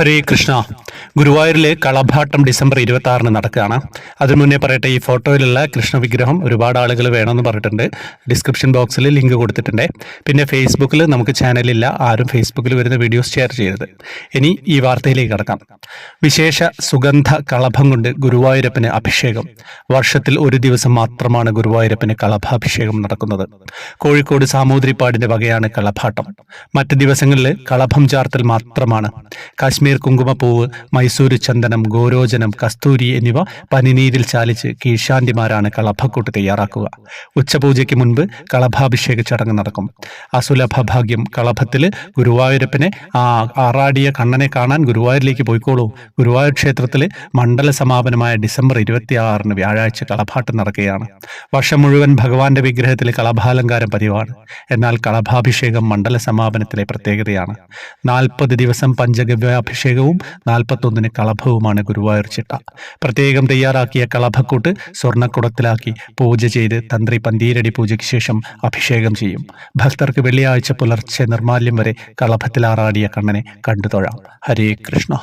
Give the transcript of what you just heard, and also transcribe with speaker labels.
Speaker 1: ഹരേ കൃഷ്ണ. ഗുരുവായൂരിലെ കളഭാട്ടം ഡിസംബർ ഇരുപത്തി ആറിന് നടക്കുകയാണ്. അതിനു മുന്നേ പറയട്ടെ ഈ ഫോട്ടോയിലുള്ള കൃഷ്ണ വിഗ്രഹം ഒരുപാട് ആളുകൾ വേണമെന്ന് പറഞ്ഞിട്ടുണ്ട്. ഡിസ്ക്രിപ്ഷൻ ബോക്സിൽ ലിങ്ക് കൊടുത്തിട്ടുണ്ട്. പിന്നെ ഫേസ്ബുക്കിൽ നമുക്ക് ചാനലില്ല ആരും ഫേസ്ബുക്കിൽ വരുന്ന വീഡിയോസ് ഷെയർ ചെയ്യരുത്. ഇനി ഈ വാർത്തയിലേക്ക് കടക്കാം. വിശേഷ സുഗന്ധ കളഭം കൊണ്ട് ഗുരുവായൂരപ്പന് അഭിഷേകം. വർഷത്തിൽ ഒരു ദിവസം മാത്രമാണ് ഗുരുവായൂരപ്പന് കളഭാഭിഷേകം നടക്കുന്നത്. കോഴിക്കോട് സാമൂതിരിപ്പാടിന്റെ വകയാണ് കളഭാട്ടം. മറ്റ് ദിവസങ്ങളിൽ കളഭം ചാർത്തൽ മാത്രമാണ്. കാശ്മീർ കുങ്കുമപ്പൂവ് മൈസൂര് ചന്ദനം ഗോരോചനം കസ്തൂരി എന്നിവ പനിനീരിൽ ചാലിച്ച് കീഴ്ശാന്തിമാരാണ് കളഭക്കൂട്ട് തയ്യാറാക്കുക. ഉച്ചപൂജയ്ക്ക് മുൻപ് കളഭാഭിഷേക ചടങ്ങ് നടക്കും. അസുലഭ ഭാഗ്യം കളഭത്തിൽ ഗുരുവായൂരപ്പനെ ആ ആറാടിയ കണ്ണനെ കാണാൻ ഗുരുവായൂരിലേക്ക് പോയിക്കോളൂ. ഗുരുവായൂർ ക്ഷേത്രത്തിൽ മണ്ഡല സമാപനമായ ഡിസംബർ ഇരുപത്തിയാറിന് വ്യാഴാഴ്ച കളഭാട്ട് നടക്കുകയാണ്. വർഷം മുഴുവൻ ഭഗവാന്റെ വിഗ്രഹത്തിൽ കളഭാലങ്കാരം പതിവാണ്. എന്നാൽ കളഭാഭിഷേകം മണ്ഡല സമാപനത്തിലെ പ്രത്യേകതയാണ്. നാൽപ്പത് ദിവസം പഞ്ചഗവ്യാഭിഷേകവും നാൽപ്പത്തൊന്നിന് കളഭവുമാണ് ഗുരുവായൂർ ചിട്ട. പ്രത്യേകം തയ്യാറാക്കിയ കളഭക്കൂട്ട് സ്വർണക്കുടത്തിലാക്കി പൂജ ചെയ്ത് തന്ത്രി പന്തീരടി പൂജയ്ക്ക് ശേഷം അഭിഷേകം ചെയ്യും. ഭക്തർക്ക് വെള്ളിയാഴ്ച പുലർച്ചെ നിർമാല്യം വരെ കളഭത്തിലാറാടിയ കണ്ണനെ കണ്ടു തൊഴാം. ഹരേ കൃഷ്ണ.